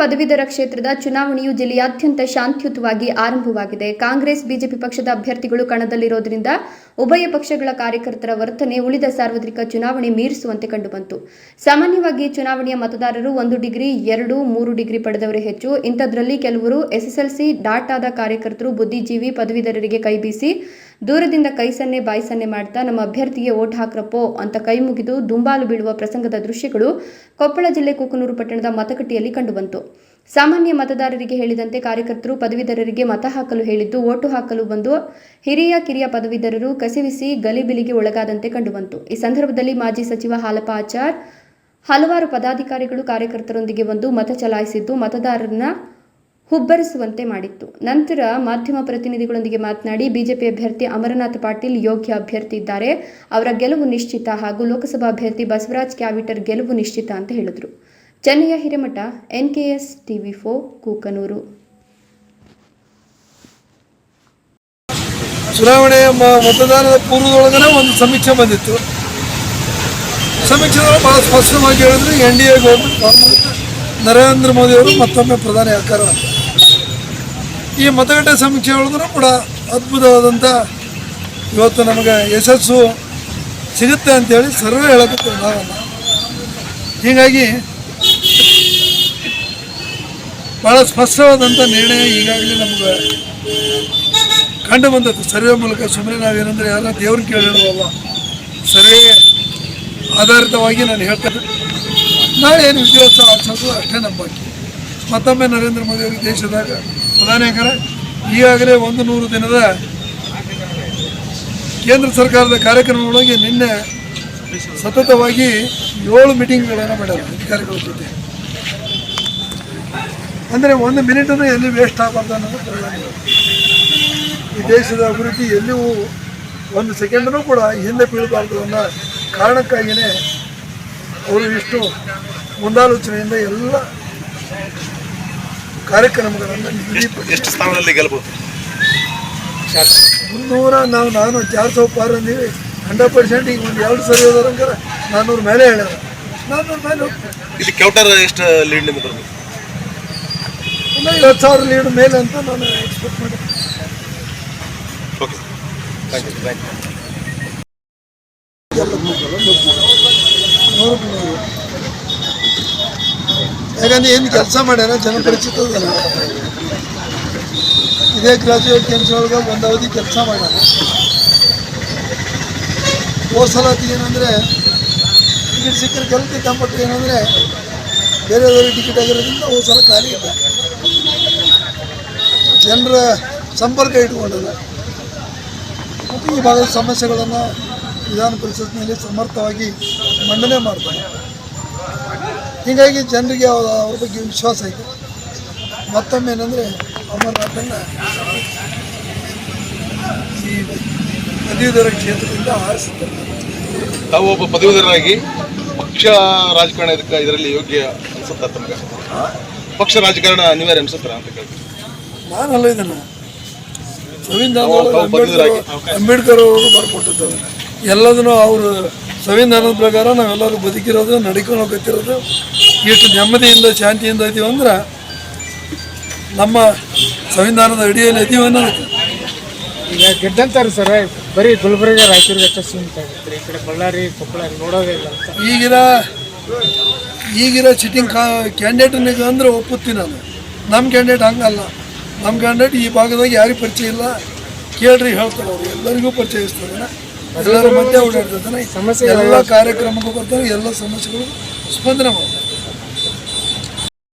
ಪದವೀಧರ ಕ್ಷೇತ್ರದ ಚುನಾವಣೆಯು ಜಿಲ್ಲೆಯಾದ್ಯಂತ ಶಾಂತಿಯುತವಾಗಿ ಆರಂಭವಾಗಿದೆ. ಕಾಂಗ್ರೆಸ್, ಬಿಜೆಪಿ ಪಕ್ಷದ ಅಭ್ಯರ್ಥಿಗಳು ಕಣದಲ್ಲಿರೋದ್ರಿಂದ ಉಭಯ ಪಕ್ಷಗಳ ಕಾರ್ಯಕರ್ತರ ವರ್ತನೆ ಉಳಿದ ಸಾರ್ವತ್ರಿಕ ಚುನಾವಣೆ ಮೀರಿಸುವಂತೆ ಕಂಡುಬಂತು. ಸಾಮಾನ್ಯವಾಗಿ ಚುನಾವಣೆಯ ಮತದಾರರು ಒಂದು ಡಿಗ್ರಿ, ಎರಡು, ಮೂರು ಡಿಗ್ರಿ ಪಡೆದವರು ಹೆಚ್ಚು. ಇಂಥದ್ರಲ್ಲಿ ಕೆಲವರು ಎಸ್ಎಸ್ಎಲ್ಸಿ ಡಾಟ್ ಆದ ಕಾರ್ಯಕರ್ತರು, ಬುದ್ಧಿಜೀವಿ ಪದವೀಧರರಿಗೆ ಕೈಬೀಸಿ ದೂರದಿಂದ ಕೈ ಸನ್ನೆ, ಬಾಯಿ ಮಾಡ್ತಾ ನಮ್ಮ ಅಭ್ಯರ್ಥಿಗೆ ಓಟ್ ಹಾಕ್ರಪ್ಪೋ ಅಂತ ಕೈ ಮುಗಿದು ದುಂಬಾಲು ಬೀಳುವ ಪ್ರಸಂಗದ ದೃಶ್ಯಗಳು ಕೊಪ್ಪಳ ಜಿಲ್ಲೆ ಕುಕನೂರು ಪಟ್ಟಣದ ಮತಗಟ್ಟೆಯಲ್ಲಿ ಕಂಡುಬಂತು. ಸಾಮಾನ್ಯ ಮತದಾರರಿಗೆ ಹೇಳಿದಂತೆ ಕಾರ್ಯಕರ್ತರು ಪದವೀಧರರಿಗೆ ಮತ ಹಾಕಲು ಹೇಳಿದ್ದು, ಓಟು ಹಾಕಲು ಬಂದು ಹಿರಿಯ ಕಿರಿಯ ಪದವೀಧರರು ಕಸಿವಿಸಿ ಗಲಿಬಿಲಿಗೆ ಒಳಗಾದಂತೆ ಕಂಡುಬಂತು. ಈ ಸಂದರ್ಭದಲ್ಲಿ ಮಾಜಿ ಸಚಿವ ಹಾಲಪ್ಪ ಆಚಾರ್ ಹಲವಾರು ಪದಾಧಿಕಾರಿಗಳು ಕಾರ್ಯಕರ್ತರೊಂದಿಗೆ ಬಂದು ಮತ ಚಲಾಯಿಸಿದ್ದು, ಮತದಾರರನ್ನ ಹುಬ್ಬರಿಸುವಂತೆ ಮಾಡಿತ್ತು. ನಂತರ ಮಾಧ್ಯಮ ಪ್ರತಿನಿಧಿಗಳೊಂದಿಗೆ ಮಾತನಾಡಿ, ಬಿಜೆಪಿ ಅಭ್ಯರ್ಥಿ ಅಮರನಾಥ್ ಪಾಟೀಲ್ ಯೋಗ್ಯ ಅಭ್ಯರ್ಥಿ ಇದ್ದಾರೆ. ಅವರ ಗೆಲುವು ನಿಶ್ಚಿತ ಹಾಗೂ ಲೋಕಸಭಾ ಅಭ್ಯರ್ಥಿ ಬಸವರಾಜ್ ಕ್ಯಾವಿಟರ್ ಗೆಲುವು ನಿಶ್ಚಿತ ಅಂತ ಹೇಳಿದರು. ಚೆನ್ನಯ್ಯ ಹಿರೇಮಠ ಟಿ ಟಿವಿ ಫೋ ಕೂಕನೂರು. ಚುನಾವಣೆ ಮತದಾನದ ಪೂರ್ವದೊಳಗನೆ ಒಂದು ಸಮೀಕ್ಷೆ ಬಂದಿತ್ತು. ಸಮೀಕ್ಷೆ ಬಹಳ ಸ್ಪಷ್ಟವಾಗಿ ಹೇಳಿದ್ರೆ N D A government Narendra ಮೋದಿಯವರು ಮತ್ತೊಮ್ಮೆ ಪ್ರಧಾನಿ ಆಕಾರ ಈ ಮತಗಟ್ಟೆ ಸಮೀಕ್ಷೆ ಒಳಗೂ ಕೂಡ ಅದ್ಭುತವಾದಂಥ ಇವತ್ತು ನಮಗೆ ಯಶಸ್ಸು ಸಿಗುತ್ತೆ ಅಂತೇಳಿ ಸರ್ವೇ ಹೇಳೋದಕ್ಕೆ ನಾವೆಲ್ಲ. ಹೀಗಾಗಿ ಭಾಳ ಸ್ಪಷ್ಟವಾದಂಥ ನಿರ್ಣಯ ಈಗಾಗಲೇ ನಮಗೆ ಕಂಡು ಬಂದದ್ದು. ಸರ್ವೆ ಮೂಲಕ ಸುಮ್ಮನೆ ನಾವೇನಂದ್ರೆ ಯಾರ ದೇವ್ರನ್ನ ಕೇಳಿ ಹೇಳುವಲ್ಲ ಸರ್ವೆ ಆಧಾರಿತವಾಗಿ ನಾನು ಹೇಳ್ತೇನೆ. ನಾಳೆ ಏನು ವಿಜಯೋತ್ಸವ ಆಚರಿಸೋದು ಅಷ್ಟೇ ನಮ್ಮ ಬಾಕಿ. ಮತ್ತೊಮ್ಮೆ ನರೇಂದ್ರ ಮೋದಿ ಅವರು ದೇಶದಾಗ ಪ್ರಧಾನಿ ಆಗ್ಯಾರ ಈಗಾಗಲೇ ಒಂದು ನೂರು ದಿನದ ಕೇಂದ್ರ ಸರ್ಕಾರದ ಕಾರ್ಯಕ್ರಮಗಳಿಗೆ ನಿನ್ನೆ ಸತತವಾಗಿ ಏಳು ಮೀಟಿಂಗ್ಗಳನ್ನು ಮಾಡ್ಯಾರ ಅಧಿಕಾರಿಗಳ ಜೊತೆ. ಅಂದರೆ ಒಂದು ಮಿನಿಟನ್ನು ಎಲ್ಲಿ ವೇಸ್ಟ್ ಆಗಬಾರ್ದು ಅನ್ನೋದು ಈ ದೇಶದ ಅಭಿವೃದ್ಧಿ ಎಲ್ಲಿಯೂ ಒಂದು ಸೆಕೆಂಡನ್ನು ಕೂಡ ಹಿಂದೆ ಬೀಳಬಾರ್ದು ಅನ್ನೋ ಕಾರಣಕ್ಕಾಗಿಯೇ ಅವರು ಇಷ್ಟು ಮುಂದಾಲೋಚನೆಯಿಂದ ಎಲ್ಲ ಕಾರ್ಯಕ್ರಮಗಳನ್ನು ಎಷ್ಟು ಸ್ಥಾನದಲ್ಲಿ ಗೆಲ್ಬಹುದು ಮುನ್ನೂರ ನಾವು ನಾನು ಪಾರ ಅಂದೀವಿ. ಹಂಡ್ರೆಡ್ ಪರ್ಸೆಂಟ್ ಈಗ ಒಂದು ಎರಡು ಸರಿ ಹೋದ್ರಂಗಾರ ನಾನ್ನೂರು ಮೇಲೆ ಹೇಳ್ಯಾರ. ನಾನ್ನೂರು ಮೇಲೆ ಹೋಗ್ತೀನಿ ಇಲ್ಲಿ ಕೌಟರ್ ಎಷ್ಟು ಲೀಡ್ ನಿಮ್ಗೆ ಐವತ್ತು ಸಾವಿರ ಲೀಡ್ ಮೇಲೆ ಅಂತ ನಾನು ಎಕ್ಸ್ಪೆಕ್ಟ್ ಮಾಡಿ okay thank you thank you ನೂರಕ್ಕೆ ನೂರು ಯಾಕಂದ್ರೆ ಏನು ಕೆಲಸ ಮಾಡ್ಯಾರ? ಜನಪರಿಚಿತ ಪರಿಚಿತ ಇದೇ ಗ್ರಾಜುಯೇಟ್ ಕೆಲಸ ಒಳಗೆ ಒಂದು ಅವಧಿ ಕೆಲಸ ಮಾಡ್ಯಾರ. ಹೋದ ಸಲ ಏನಂದರೆ ಟಿಕೆಟ್ ಸಿಕ್ಕರೆ ಕೆಲಸ ಏನಂದ್ರೆ ಏನಂದರೆ ಬೇರೆದವ್ರಿಗೆ ಟಿಕೆಟ್ ಆಗಿರೋದ್ರಿಂದ ಹೋದ್ಸಲ ಖಾಲಿ ಇಲ್ಲ ಜನರ ಸಂಪರ್ಕ ಇಟ್ಕೊಂಡಿದೆ ಮತ್ತು ಈ ಭಾಗದ ಸಮಸ್ಯೆಗಳನ್ನು ವಿಧಾನ ಪರಿಷತ್ನಲ್ಲಿ ಸಮರ್ಥವಾಗಿ ಮಂಡನೆ ಮಾಡ್ತಾರೆ. ಹೀಗಾಗಿ ಜನರಿಗೆ ಅವ್ರ ಬಗ್ಗೆ ವಿಶ್ವಾಸ ಇದೆ. ಮತ್ತೊಮ್ಮೆ ಏನಂದರೆ ಅಮರನಾಥನ ಈ ಪದವೀಧರ ಕ್ಷೇತ್ರದಿಂದ ಆರಿಸುತ್ತಾರೆ ತಾವು ಒಬ್ಬ ಪದವೀಧರರಾಗಿ ಪಕ್ಷ ರಾಜಕಾರಣ ಇದಕ್ಕೆ ಇದರಲ್ಲಿ ಯೋಗ್ಯ ಅನಿಸುತ್ತಾ ತಮಗೆ? ಪಕ್ಷ ರಾಜಕಾರಣ ಅನಿವಾರ್ಯ ಅನಿಸುತ್ತಾರೆ ಅಂತ ಕೇಳ್ತೀನಿ. ನಾನಲ್ಲ ಇದನ್ನು. ಸಂವಿಧಾನ ತಾವು- ತಾವು ಅಂಬೇಡ್ಕರ್ ಅಂಬೇಡ್ಕರ್ ಅವರು ಬರ್ಕೊಟ್ಟಿದ್ದಾರೆ. ಎಲ್ಲದನ್ನು ಅವರು ಸಂವಿಧಾನದ ಪ್ರಕಾರ ನಾವೆಲ್ಲರೂ ಬದುಕಿರೋದು ನಡ್ಕೊಂಡು ಹೋಗ್ತಿರೋದು ಇಷ್ಟು ನೆಮ್ಮದಿಯಿಂದ ಶಾಂತಿಯಿಂದ ಇದೀವಿ ಅಂದ್ರೆ ನಮ್ಮ ಸಂವಿಧಾನದ ಅಡಿಯಲ್ಲಿ ಇದೀವಿ ಅನ್ನೋದಕ್ಕೆ ಈಗ ಗೆದ್ದಂತಾರ ಸರ್ ಬರೀ ಗುಲ್ಬರ್ಗ ರಾಯಚೂರಿಗೆ ಅಷ್ಟೇ ಸೀಮಿತ. ಈ ಕಡೆ ಬಳ್ಳಾರಿ ಕೊಪ್ಪಳ ನೋಡೋದೇ ಇಲ್ಲ ಅಂತ. ಈಗಿರೋ ಈಗಿರೋ ಸಿಟ್ಟಿಂಗ್ ಕಾ ಕ್ಯಾಂಡಿಡೇಟ್ನಿಗೆ ಅಂದ್ರೆ ಒಪ್ಪುತ್ತೀನಿ ನಾನು. ನಮ್ಮ ಕ್ಯಾಂಡಿಡೇಟ್ ಹಂಗಲ್ಲ. ನಮ್ಮ ಕ್ಯಾಂಡಿಡೇಟ್ ಈ ಭಾಗದಾಗ ಯಾರಿಗೂ ಪರಿಚಯ ಇಲ್ಲ. ಕೇಳ್ರಿ ಹೇಳ್ತಾರೆ ಅವ್ರು. ಎಲ್ಲರಿಗೂ ಪರಿಚಯಿಸ್ತಾರೆ ಎಲ್ಲರ ಮಧ್ಯೆ ಈ ಸಮಸ್ಯೆ ಎಲ್ಲ ಕಾರ್ಯಕ್ರಮಕ್ಕೂ ಬರ್ತಾರೆ ಎಲ್ಲ ಸಮಸ್ಯೆಗಳು ಸ್ಪಂದನೆ ಮಾಡ್ತಾರೆ.